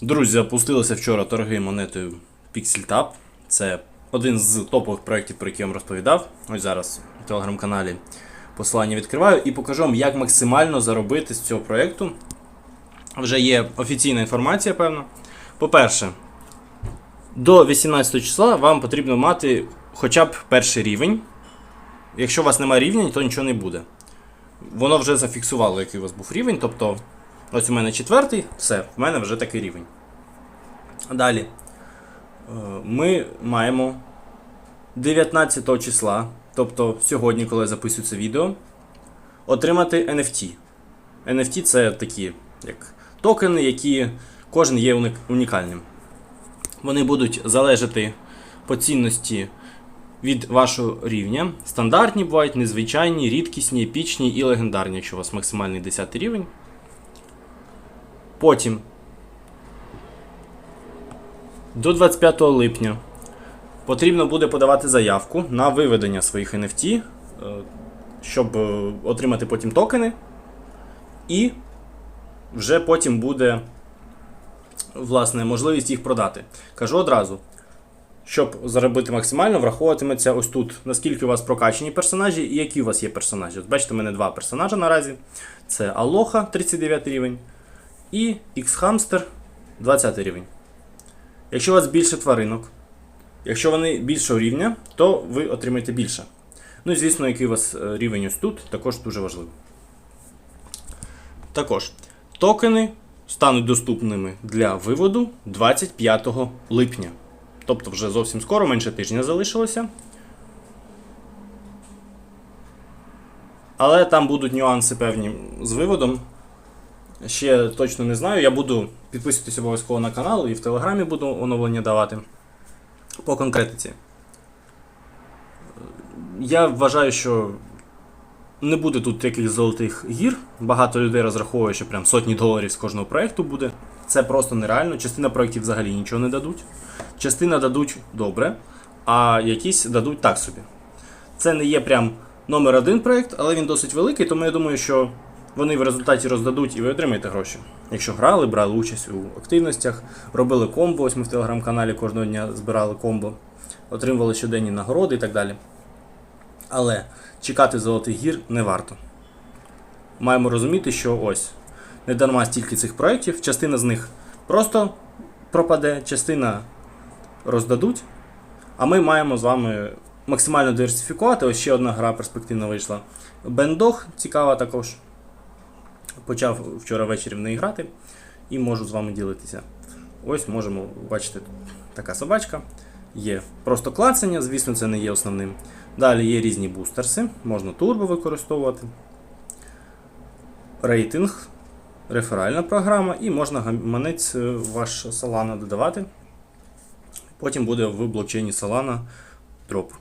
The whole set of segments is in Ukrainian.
Друзі, запустилися вчора торги монетою PixelTap. Це один з топових проєктів, про які я вам розповідав. Ось зараз у телеграм-каналі посилання відкриваю і покажу вам, як максимально заробити з цього проєкту. Вже є офіційна інформація, певно. По-перше, до 18 числа вам потрібно мати хоча б перший рівень. Якщо у вас немає рівня, то нічого не буде. Воно вже зафіксувало, який у вас був рівень. Тобто, ось у мене четвертий, все, в мене вже такий рівень. Далі. Е, Ми маємо 19 числа, тобто сьогодні, коли я записую це відео, отримати NFT. NFT це такі як токени, які кожен є унікальним. Вони будуть залежати по цінності від вашого рівня. Стандартні бувають, незвичайні, рідкісні, епічні і легендарні, якщо у вас максимальний 10 рівень. Потім до 25 липня потрібно буде подавати заявку на виведення своїх NFT, е, щоб е, отримати потім токени. І вже потім буде власне можливість їх продати. Кажу одразу. Щоб заробити максимально, враховуватиметься ось тут, наскільки у вас прокачані персонажі і які у вас є персонажі. От бачите, у мене два персонажа наразі. Це Алоха 39 рівень і X-Hamster 20 рівень. Якщо у вас більше тваринок, якщо вони більшого рівня, то ви отримаєте більше. Ну і звісно, який у вас е, рівень ось тут, також дуже важливо. Також токени стануть доступними для виводу 25 липня. Тобто вже зовсім скоро, менше тижня залишилося. Але там будуть нюанси певні з виводом. Ще точно не знаю. Я буду підписуватися обов'язково на канал і в Телеграмі буду оновлення давати. По конкретиці. Я вважаю, що не буде тут яких золотих гір. Багато людей розраховує, що прям сотні доларів з кожного проєкту буде. Це просто нереально. Частина проєктів взагалі нічого не дадуть. Частина дадуть добре, а якісь дадуть так собі. Це не є прям номер один проєкт, але він досить великий, тому я думаю, що вони в результаті роздадуть і ви отримаєте гроші. Якщо грали, брали участь у активностях, робили комбо, ось ми в телеграм-каналі кожного дня збирали комбо, отримували щоденні нагороди і так далі. Але чекати золотих гір не варто. Маємо розуміти, що ось не дарма стільки цих проєктів, частина з них просто пропаде, частина роздадуть. А ми маємо з вами максимально диверсифікувати. Ось ще одна гра перспективна вийшла. Бендох цікава також. Почав вчора ввечері в неї грати і можу з вами ділитися. Ось можемо бачити така собачка. Є просто клацання, звісно, це не є основним. Далі є різні бустерси, можна турбо використовувати. Рейтинг, реферальна програма, і можна гаманець е, ваш Solana додавати. Потім буде в блокчейні Solana дроп.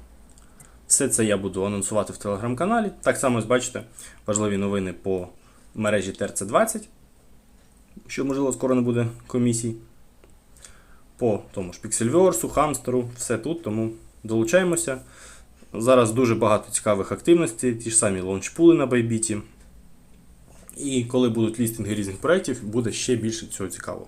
Все це я буду анонсувати в телеграм-каналі. Так само, бачите, важливі новини по мережі ТРЦ20, що, можливо, скоро не буде комісій. По тому ж Pixelverse, Хамстеру, все тут, тому долучаємося. Зараз дуже багато цікавих активностей, ті ж самі лаунчпули на байбіті. І коли будуть лістинги різних проєктів, буде ще більше цього цікавого.